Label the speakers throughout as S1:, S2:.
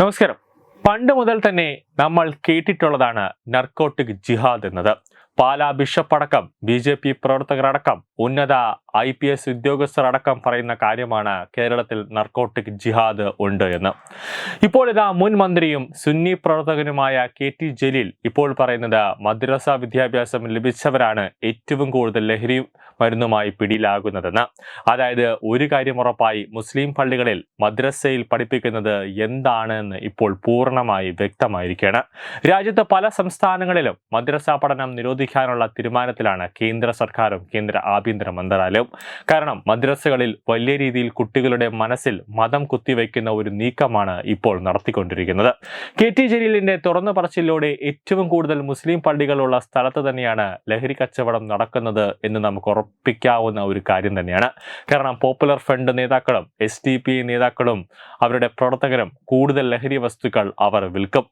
S1: നമസ്കാരം. പണ്ട് മുതൽ തന്നെ നമ്മൾ കേട്ടിട്ടുള്ളതാണ് നർക്കോട്ടിക് ജിഹാദ് എന്നത്. പാലാ ബിഷപ്പ് അടക്കം ബി ജെ പി പ്രവർത്തകരടക്കം ഉന്നത ഐ പി എസ് ഉദ്യോഗസ്ഥർ അടക്കം പറയുന്ന കാര്യമാണ് കേരളത്തിൽ നർക്കോട്ടിക് ജിഹാദ് ഉണ്ട് എന്ന്. ഇപ്പോൾ ഇതാ മുൻ മന്ത്രിയും സുന്നി പ്രവർത്തകനുമായ കെ ടി ജലീൽ ഇപ്പോൾ പറയുന്നത് മദ്രസ വിദ്യാഭ്യാസം ലഭിച്ചവരാണ് ഏറ്റവും കൂടുതൽ ലഹരി മരുന്നുമായി പിടിയിലാകുന്നതെന്ന്. അതായത് ഒരു കാര്യം ഉറപ്പായി മുസ്ലിം പള്ളികളിൽ മദ്രസയിൽ പഠിപ്പിക്കുന്നത് എന്താണെന്ന് ഇപ്പോൾ പൂർണമായി വ്യക്തമായിരിക്കുകയാണ്. രാജ്യത്ത് പല സംസ്ഥാനങ്ങളിലും മദ്രസ പഠനം നിരോധിക്കാനുള്ള തീരുമാനത്തിലാണ് കേന്ദ്ര സർക്കാരും കേന്ദ്ര ആഭ്യന്തര മന്ത്രാലയവും. കാരണം മദ്രസകളിൽ വലിയ രീതിയിൽ കുട്ടികളുടെ മനസ്സിൽ മതം കുത്തിവെക്കുന്ന ഒരു നീക്കമാണ് ഇപ്പോൾ നടത്തിക്കൊണ്ടിരിക്കുന്നത്. കെ ടി ജലീലിന്റെ തുറന്നു പറച്ചിലൂടെ ഏറ്റവും കൂടുതൽ മുസ്ലിം പള്ളികളുള്ള സ്ഥലത്ത് തന്നെയാണ് ലഹരി കച്ചവടം നടക്കുന്നത് എന്ന് നമുക്ക് ഉറപ്പിക്കാവുന്ന ഒരു കാര്യം തന്നെയാണ്. കാരണം പോപ്പുലർ ഫ്രണ്ട് നേതാക്കളും എസ് ഡി പി നേതാക്കളും അവരുടെ പ്രവർത്തകരും കൂടുതൽ ലഹരി വസ്തുക്കൾ അവർ വിൽക്കും.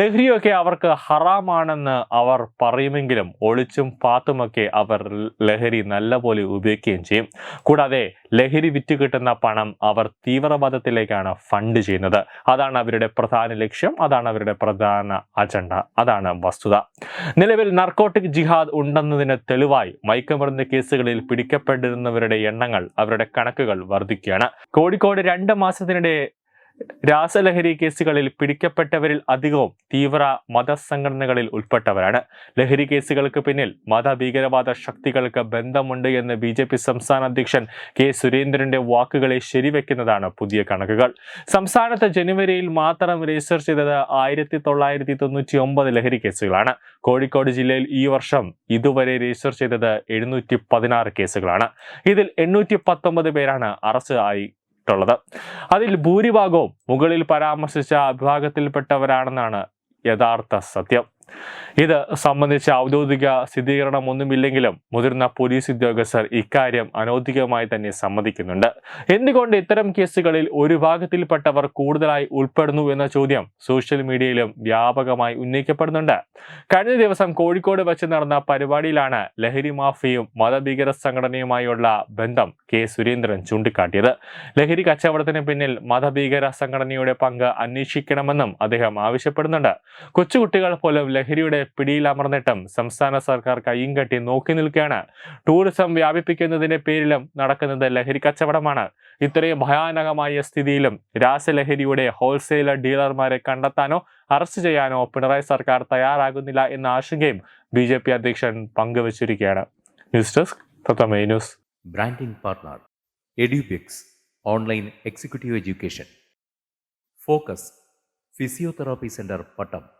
S1: ലഹരിയൊക്കെ അവർക്ക് ഹറാമാണെന്ന് അവർ പറയുമെങ്കിലും ഒളിച്ചും പാത്തുമൊക്കെ അവർ ലഹരി നല്ലപോലെ ഉപയോഗിക്കുകയും ചെയ്യും. കൂടാതെ ലഹരി വിറ്റ് കിട്ടുന്ന പണം അവർ തീവ്രവാദത്തിലേക്കാണ് ഫണ്ട് ചെയ്യുന്നത്. അതാണ് അവരുടെ പ്രധാന ലക്ഷ്യം അതാണ് അവരുടെ പ്രധാന അജണ്ട അതാണ് വസ്തുത. നിലവിൽ നർക്കോട്ടിക് ജിഹാദ് ഉണ്ടെന്നതിന് തെളിവായി മയക്കുമരുന്ന് കേസുകളിൽ പിടിക്കപ്പെട്ടിരുന്നവരുടെ എണ്ണങ്ങൾ അവരുടെ കണക്കുകൾ വർദ്ധിക്കുകയാണ്. കോഴിക്കോട് രണ്ട് മാസത്തിനിടെ രാസലഹരി കേസുകളിൽ പിടിക്കപ്പെട്ടവരിൽ അധികവും തീവ്ര മതസംഘടനകളിൽ ഉൾപ്പെട്ടവരാണ്. ലഹരി കേസുകൾക്ക് പിന്നിൽ മതഭീകരവാദ ശക്തികൾക്ക് ബന്ധമുണ്ട് എന്ന് ബി ജെ പി സംസ്ഥാന അധ്യക്ഷൻ കെ സുരേന്ദ്രന്റെ വാക്കുകളെ ശരിവെക്കുന്നതാണ് പുതിയ കണക്കുകൾ. സംസ്ഥാനത്ത് ജനുവരിയിൽ മാത്രം രജിസ്റ്റർ ചെയ്തത് ആയിരത്തി തൊള്ളായിരത്തി തൊണ്ണൂറ്റി ഒമ്പത് ലഹരി കേസുകളാണ്. കോഴിക്കോട് ജില്ലയിൽ ഈ വർഷം ഇതുവരെ രജിസ്റ്റർ ചെയ്തത് എഴുന്നൂറ്റി പതിനാറ് കേസുകളാണ്. ഇതിൽ എണ്ണൂറ്റി പത്തൊമ്പത് പേരാണ് അറസ്റ്റ് ആയി ുള്ളത് അതിൽ ഭൂരിഭാഗവും മുകളിൽ പരാമർശിച്ച വിഭാഗത്തിൽപ്പെട്ടവരാണെന്നാണ് യഥാർത്ഥ സത്യം. ഇത് സംബന്ധിച്ച ഔദ്യോഗിക സ്ഥിരീകരണം ഒന്നുമില്ലെങ്കിലും മുതിർന്ന പോലീസ് ഉദ്യോഗസ്ഥർ ഇക്കാര്യം അനൗദ്യോഗികമായി തന്നെ സമ്മതിക്കുന്നുണ്ട്. എന്തുകൊണ്ട് ഇത്തരം കേസുകളിൽ ഒരു വിഭാഗത്തിൽപ്പെട്ടവർ കൂടുതലായി ഉൾപ്പെടുന്നു എന്ന ചോദ്യം സോഷ്യൽ മീഡിയയിലും വ്യാപകമായി ഉന്നയിക്കപ്പെടുന്നുണ്ട്. കഴിഞ്ഞ ദിവസം കോഴിക്കോട് വെച്ച് നടന്ന പരിപാടിയിലാണ് ലഹരി മാഫിയും മതഭീകര സംഘടനയുമായുള്ള ബന്ധം കെ സുരേന്ദ്രൻ ചൂണ്ടിക്കാട്ടിയത്. ലഹരി കച്ചവടത്തിന് പിന്നിൽ മതഭീകര സംഘടനയുടെ പങ്ക് അന്വേഷിക്കണമെന്നും അദ്ദേഹം ആവശ്യപ്പെടുന്നുണ്ട്. കൊച്ചുകുട്ടികൾ പോലും ലഹരിയുടെ പിടിയിലമർന്നിട്ടും സംസ്ഥാന സർക്കാർ കയ്യും കെട്ടി നോക്കി നിൽക്കുകയാണ്. ടൂറിസം വ്യാപിപ്പിക്കുന്നതിന്റെ പേരിലും നടക്കുന്നത് ലഹരി കച്ചവടമാണ്. ഇത്രയും ഭയാനകമായ സ്ഥിതിയിലും രാസലഹരിയുടെ ഹോൾസെയിലർ ഡീലർമാരെ കണ്ടെത്താനോ അറസ്റ്റ് ചെയ്യാനോ പിണറായി സർക്കാർ തയ്യാറാകുന്നില്ല എന്ന ആശങ്കയും ബി ജെ പി അധ്യക്ഷൻ പങ്കുവച്ചിരിക്കുകയാണ്. News desk news.
S2: Branding partner Edubix online executive education. Focus physiotherapy centre Pattom.